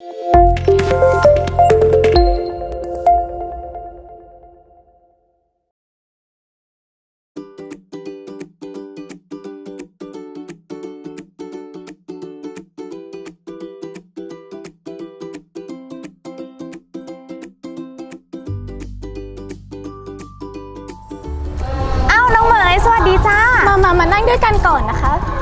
อ้าวน้องเหมยสวัสดีจ้า มามามานั่งด้วยกันก่อนนะคะ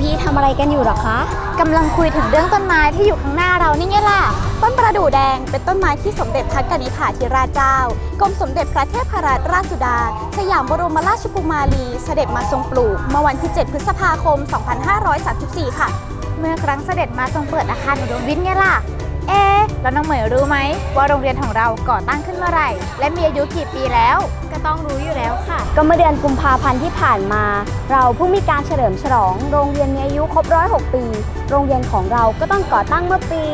พี่ๆทำอะไรกันอยู่หรอคะกำลังคุยถึงเรื่องต้นไม้ที่อยู่ข้างหน้าเรานี่ไงล่ะ ต้นประดู่แดงเป็นต้นไม้ที่สมเด็จพระกนิษฐาธิราชเจ้ากรมสมเด็จพระเทพรัตนราชสุดา สยามบรมราชกุมารี เสด็จมาทรงปลูกเมื่อวันที่ 7 พฤษภาคม 2534 ค่ะ เมื่อครั้งเสด็จมาทรงเปิดอาคารอุดมวิทย์ไงล่ะ เอ๊ะแล้วน้องเหมยรู้ไหม ว่าโรงเรียนของเราก่อตั้งขึ้นเมื่อไหร่ และมีอายุกี่ปีแล้ว ก็ต้องรู้อยู่แล้วค่ะ ก็เมื่อเดือนกุมภาพันธ์ที่ผ่านมา เราเพิ่งมีการเฉลิมฉลอง โรงเรียนมีอายุครบร้อย6ปี โรงเรียนของเราก็ต้องก่อตั้งเมื่อปี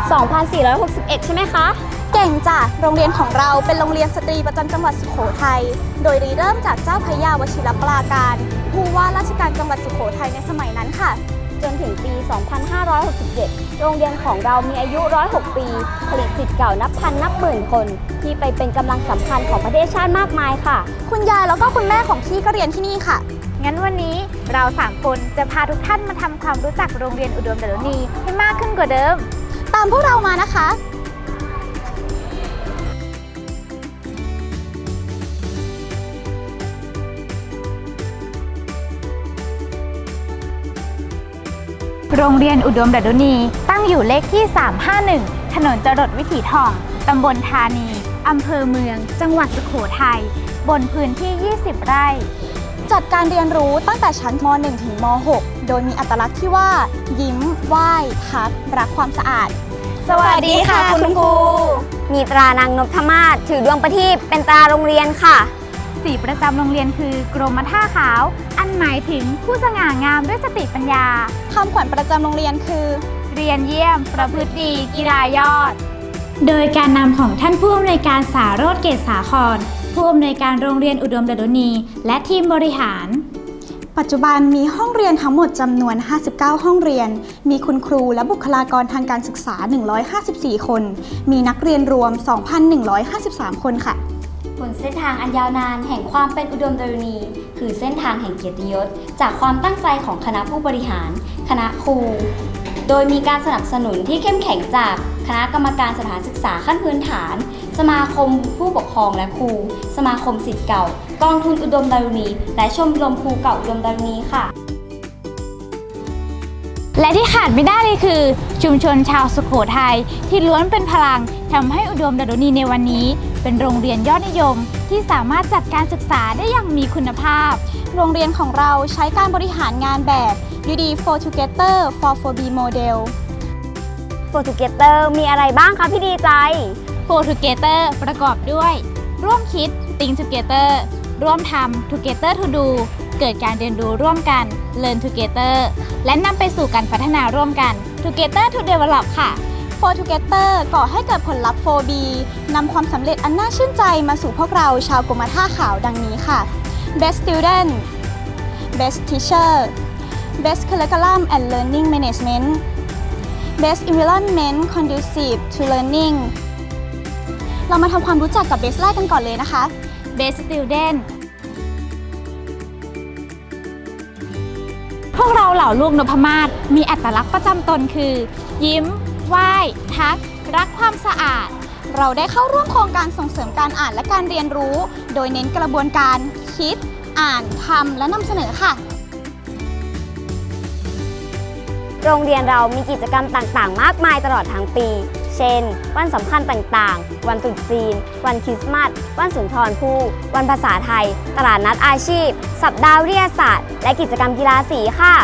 2461 ใช่ไหมคะ เก่งจ้ะ โรงเรียนของเราเป็นโรงเรียนสตรีประจำจังหวัดสุโขทัย โดยริเริ่มจากเจ้าพระยาวชิรปราการ ผู้ว่าราชการจังหวัดสุโขทัยในสมัยนั้นค่ะ จนถึงปี 2567 โรงเรียนของเรามีอายุ 106 ปี ผลิตสิทธิ์เก่านับพันนับหมื่นคน ที่ไปเป็นกำลังสำคัญของประเทศชาติมากมายค่ะ คุณยายแล้วก็คุณแม่ของพี่ก็เรียนที่นี่ค่ะ งั้นวันนี้เราสามคนจะพาทุกท่านมาทำความรู้จักโรงเรียนอุดมดลนีให้มากขึ้นกว่าเดิม ตามพวกเรามานะคะ โรงเรียนอุดมดลนีตั้งอยู่เลขที่ 351 ถนนจรดวิถีทอง ตำบลธานี อำเภอเมือง จังหวัดสุโขทัย บนพื้นที่ 20 ไร่ จัดการเรียนรู้ตั้งแต่ชั้นม .1 ถึงม .6 โดยมีอัตลักษณ์ที่ว่า ยิ้ม ไหว้ ทัก รักความสะอาด สวัสดีค่ะคุณครู มีตรานางนพมาศถือดวงประทีปเป็นตราโรงเรียนค่ะ สีประจำโรงเรียนคือกรมท่าขาว อันหมายถึงผู้สง่างามด้วยสติปัญญา คำขวัญประจำโรงเรียนคือ เรียนเยี่ยม ประพฤติดี กีฬายอด โดยการนำของท่านผู้อำนวยการสารโรธเกษสาคร ผู้อำนวยการโรงเรียนอุดมดลนีและทีมบริหาร ปัจจุบันมีห้องเรียนทั้งหมดจำนวน 59 ห้องเรียน มีคุณครูและบุคลากรทางการศึกษา 154 คน มีนักเรียนรวม 2,153 คนค่ะ บนเส้นทางอันยาวนานแห่งความเป็นอุดมดารณี คือเส้นทางแห่งเกียรติยศ จากความตั้งใจของคณะผู้บริหาร คณะครู โดยมีการสนับสนุนที่เข้มแข็งจากคณะกรรมการสถานศึกษาขั้นพื้นฐาน สมาคมผู้ปกครองและครู สมาคมสิทธิ์เก่า กองทุนอุดมดารุณี และชมรมครูเก่าอุดมดารุณีค่ะ และที่ขาดไม่ได้เลยคือ ชุมชนชาวสุขโขทัยที่ล้วนเป็นพลังทำให้อุดมดลนีในวันนี้ เป็นโรงเรียนยอดนิยม ที่สามารถจัดการศึกษาได้อย่างมีคุณภาพ โรงเรียนของเราใช้การบริหารงานแบบ UD for Together for 4B Model f o r Together มีอะไรบ้างคะพี่ดีใจ For Together ประกอบด้วย ร่วมคิด Think Together ร่วมทำ Together to do เกิดการเรียนรู้ร่วมกัน Learn Together และนำไปสู่การพัฒนาร่วมกัน Together to Develop ค่ะ For Together ก่อให้เกิดผลลัพธ์ 4B นำความสำเร็จอันน่าชื่นใจมาสู่พวกเราชาวกรมท่าขาวดังนี้ค่ะ Best Student Best Teacher Best Curriculum and Learning Management Best Environment Conducive to Learning เรามาทำความรู้จักกับ Best แรกกันก่อนเลยนะคะ Best Student วกเราเหล่าลูกนพมาศมีอัตลักษณ์ประจำตนคือ ยิ้ม ไหว้ ทัก รักความสะอาด เราได้เข้าร่วมโครงการส่งเสริมการอ่านและการเรียนรู้ โดยเน้นกระบวนการคิด อ่านทำและนำเสนอค่ะ โรงเรียนเรามีกิจกรรมต่างๆ มากมายตลอดทั้งปี เช่น วันสำคัญต่างๆ วันตรุษจีน วันคริสต์มาส วันสุนทรภู่ วันภาษาไทย ตลาดนัดอาชีพ สัปดาห์วิทยาศาสตร์ และกิจกรรมกีฬาสีค่ะ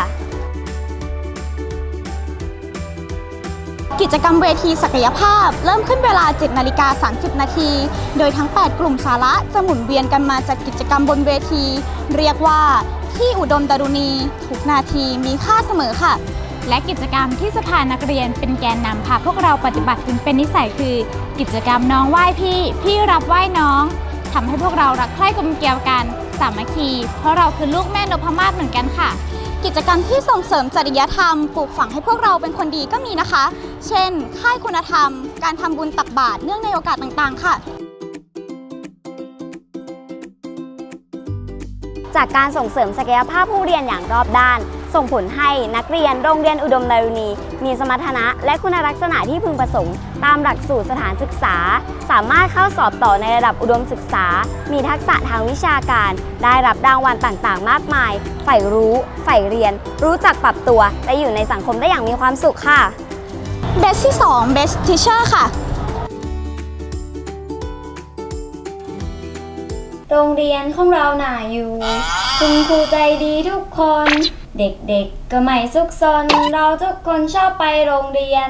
กิจกรรมเวทีศักยภาพ เริ่มขึ้นเวลา 7นาฬิกา30 นาที โดยทั้ง 8 กลุ่มสาระจะหมุนเวียนกันมาจากกิจกรรมบนเวที เรียกว่าที่อุดมดารุณีทุกนาทีมีค่าเสมอค่ะ และกิจกรรมที่สภานักเรียนเป็นแกนนำพาพวกเราปฏิบัติถึงเป็นนิสัยคือ กิจกรรมน้องไหว้พี่ พี่รับไหว้น้องทำให้พวกเรารักใคร่กลมเกลียวกัน สามัคคี เพราะเราคือลูกแม่นพมาศเหมือนกันค่ะ กิจกรรมที่ส่งเสริมจริยธรรมปลูกฝังให้พวกเราเป็นคนดีก็มีนะคะ เช่น ค่ายคุณธรรม การทำบุญตักบาตรเนื่องในโอกาสต่างๆ ค่ะจากการส่งเสริมศักยภาพผู้เรียนอย่างรอบด้าน ส่งผลให้นักเรียนโรงเรียนอุดมดารุณี มีสมรรถนะและคุณลักษณะที่พึงประสงค์ ตามหลักสูตรสถานศึกษา สามารถเข้าสอบต่อในระดับอุดมศึกษา มีทักษะทางวิชาการ ได้รับรางวัลต่างๆ มากมายใฝ่รู้ใฝ่เรียน รู้จักปรับตัวและอยู่ในสังคมได้อย่างมีความสุขค่ะ Best ที่ 2 Best Teacher ค่ะโรงเรียนของเราหน่าอยู่ คุณครูใจดีทุกคน เด็กๆ ก็ไม่ซุกซน เราทุกคนชอบไปโรงเรียน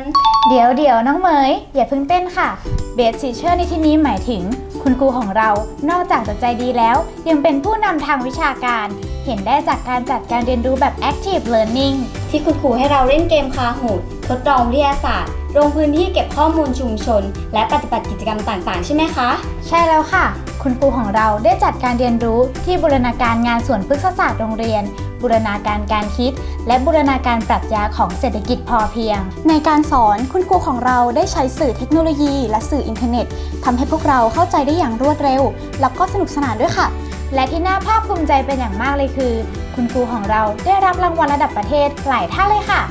เดี๋ยวเดี๋ยวน้องเหมย อย่าเพิ่งเต้นค่ะเบสทีเชอร์ในที่นี้หมายถึง คุณครูของเรานอกจากจะใจดีแล้ว ยังเป็นผู้นำทางวิชาการ เห็นได้จากการจัดการเรียนรู้แบบ active learning ที่คุณครูให้เราเล่นเกมคาหูดทดลองวิทยาศาสตร์ลงพื้นที่เก็บข้อมูลชุมชน และปฏิบัติกิจกรรมต่างๆ ใช่ไหมคะ ใช่แล้วค่ะ คุณครูของเราได้จัดการเรียนรู้ที่บูรณาการงานส่วนพฤกษศาสตร์โรงเรียน บูรณาการการคิด และบูรณาการปรัชญาของเศรษฐกิจพอเพียง ในการสอนคุณครูของเราได้ใช้สื่อเทคโนโลยี และสื่ออินเทอร์เน็ตทำให้พวกเราเข้าใจได้อย่างรวดเร็ว แล้วก็สนุกสนานด้วยค่ะ และที่น่าภาคภูมิใจเป็นอย่างมากเลยคือ คุณครูของเราได้รับรางวัลระดับประเทศหลายท่านเลยค่ะ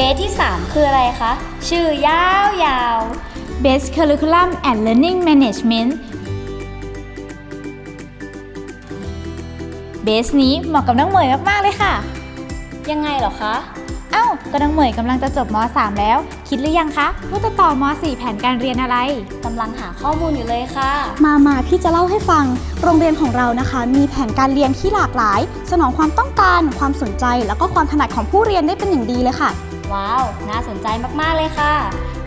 เบสที่ 3 คืออะไรคะ ชื่อยาวๆ Best Curriculum and Learning Management เบสนี้เหมาะกับน้องเหมยมากๆเลยค่ะ ยังไงเหรอคะ เอ้าก็น้องเหมยกำลังจะจบม .3 แล้ว คิดหรือยังคะว่าจะต่อม .4 แผนการเรียนอะไร กำลังหาข้อมูลอยู่เลยค่ะ มามาพี่จะเล่าให้ฟัง โรงเรียนของเรานะคะ มีแผนการเรียนที่หลากหลาย สนองความต้องการ ความสนใจ แล้วก็ความถนัดของผู้เรียนได้เป็นอย่างดีเลยค่ะ ว้าว น่าสนใจมาก ๆ เลยค่ะ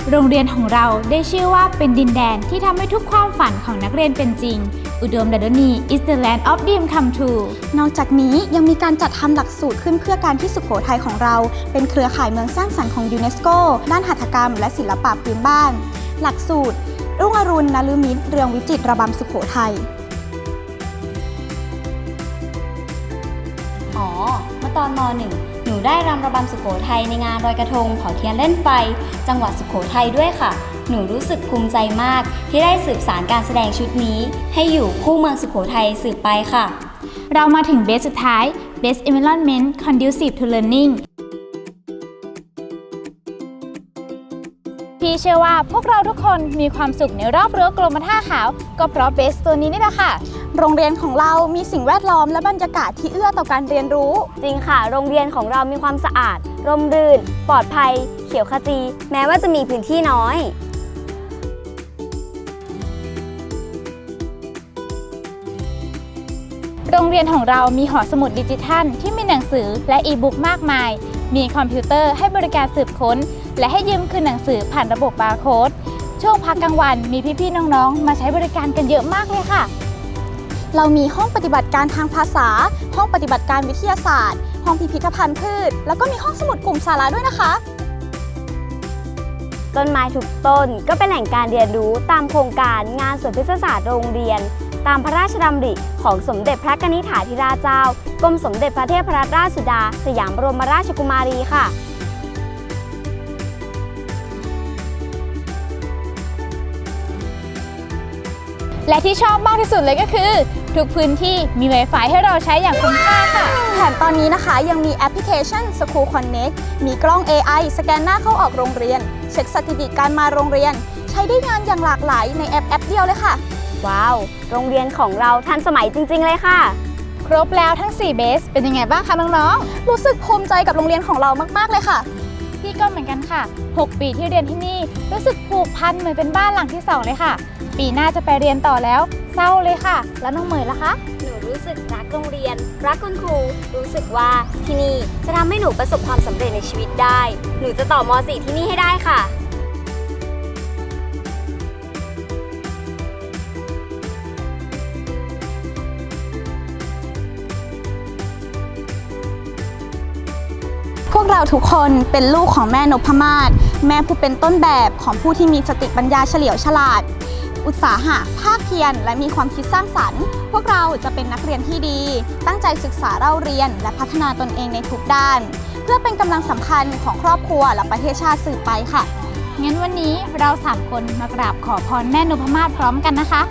โรงเรียนของเราได้ชื่อว่าเป็นดินแดนที่ทำให้ทุกความฝันของนักเรียนเป็นจริง อุดมดารุณี is the land of dream come true นอกจากนี้ยังมีการจัดทำหลักสูตรขึ้นเพื่อการที่สุโขทัยของเรา เป็นเครือข่ายเมืองสร้างสรรค์ของยูเนสโก ด้านหัตถกรรม และศิลปะพื้นบ้าน หลักสูตร รุ่งอรุณนลุมิตรเรืองวิจิตรระบำสุโขทัยอ๋อเมื่อตอนม .1 นูได้รำระบำสุโขทัยในงานลอยกระทงเผาเทียนเล่นไฟ จังหวัดสุโขทัยด้วยค่ะ หนูรู้สึกภูมิใจมาก ที่ได้สืบสารการแสดงชุดนี้ ให้อยู่คู่เมืองสุโขทัยสืบไปค่ะ เรามาถึงเบสสุดท้าย best environment conducive to learning พี่เชื่อว่าพวกเราทุกคนมีความสุขในรอบรั้วกรมท่าขาว ก็เพราะเบสตัวนี้นี่แหละค่ะ โรงเรียนของเรามีสิ่งแวดล้อมและบรรยากาศที่เอื้อต่อการเรียนรู้ จริงค่ะ โรงเรียนของเรามีความสะอาด ร่มรื่น ปลอดภัย เขียวขจี แม้ว่าจะมีพื้นที่น้อยโรงเรียนของเรามีหอสมุดดิจิทัล ที่มีหนังสือและอีบุ๊กมากมาย มีคอมพิวเตอร์ให้บริการสืบค้น และให้ยืมคืนหนังสือผ่านระบบบาร์โค้ดช่วงพักกลางวันมีพี่ๆน้องๆ มาใช้บริการกันเยอะมากเลยค่ะ เรามีห้องปฏิบัติการทางภาษา ห้องปฏิบัติการวิทยาศาสตร์ ห้องพิพิธภัณฑ์พืช แล้วก็มีห้องสมุดกลุ่มสาระด้วยนะคะ ต้นไม้ทุกต้นก็เป็นแหล่งการเรียนรู้ตามโครงการงานสวนพฤกษศาสตร์โรงเรียน ตามพระราชดำริของสมเด็จพระกนิษฐาธิราชเจ้ากรมสมเด็จพระเทพรัตนราชสุดา สยามบรมราชกุมารีค่ะ และที่ชอบมากที่สุดเลยก็คือ ทุกพื้นที่มี Wi-Fi ให้เราใช้อย่างคุ้มค่าค่ะ แถมตอนนี้นะคะยังมีแอปพลิเคชัน School Connect มีกล้อง AI สแกนหน้าเข้าออกโรงเรียน เช็คสถิติการมาโรงเรียน ใช้ได้งานอย่างหลากหลายในแอปแอปเดียวเลยค่ะ ว้าว โรงเรียนของเราทันสมัยจริง ๆ เลยค่ะ ครบแล้วทั้ง 4 เบส เป็นยังไงบ้างคะน้องรู้สึกภูมิใจกับโรงเรียนของเรามากๆเลยค่ะๆพี่ก็เหมือนกันค่ะ 6 ปีที่เรียนที่นี่ รู้สึกผูกพันเหมือนเป็นบ้านหลังที่2เลยค่ะ ปีหน้าจะไปเรียนต่อแล้ว เศร้าเลยค่ะ แล้วน้องเหมยล่ะคะ หนูรู้สึกรักโรงเรียน รักคุณครู รู้สึกว่าที่นี่จะทำให้หนูประสบความสำเร็จในชีวิตได้ หนูจะต่อม .4 ที่นี่ให้ได้ค่ะ พวกเราทุกคนเป็นลูกของแม่นพมาศแม่ผู้เป็นต้นแบบของผู้ที่มีสติปัญญาเฉลียวฉลาด อุตสาหะ ภาคเพียร และมีความคิดสร้างสรรค์ พวกเราจะเป็นนักเรียนที่ดี ตั้งใจศึกษาเล่าเรียน และพัฒนาตนเองในทุกด้าน เพื่อเป็นกำลังสำคัญของครอบครัวและประเทศชาติสืบไปค่ะ งั้นวันนี้เราสามคนมากราบขอพรแม่นพมาศพร้อมกันนะคะ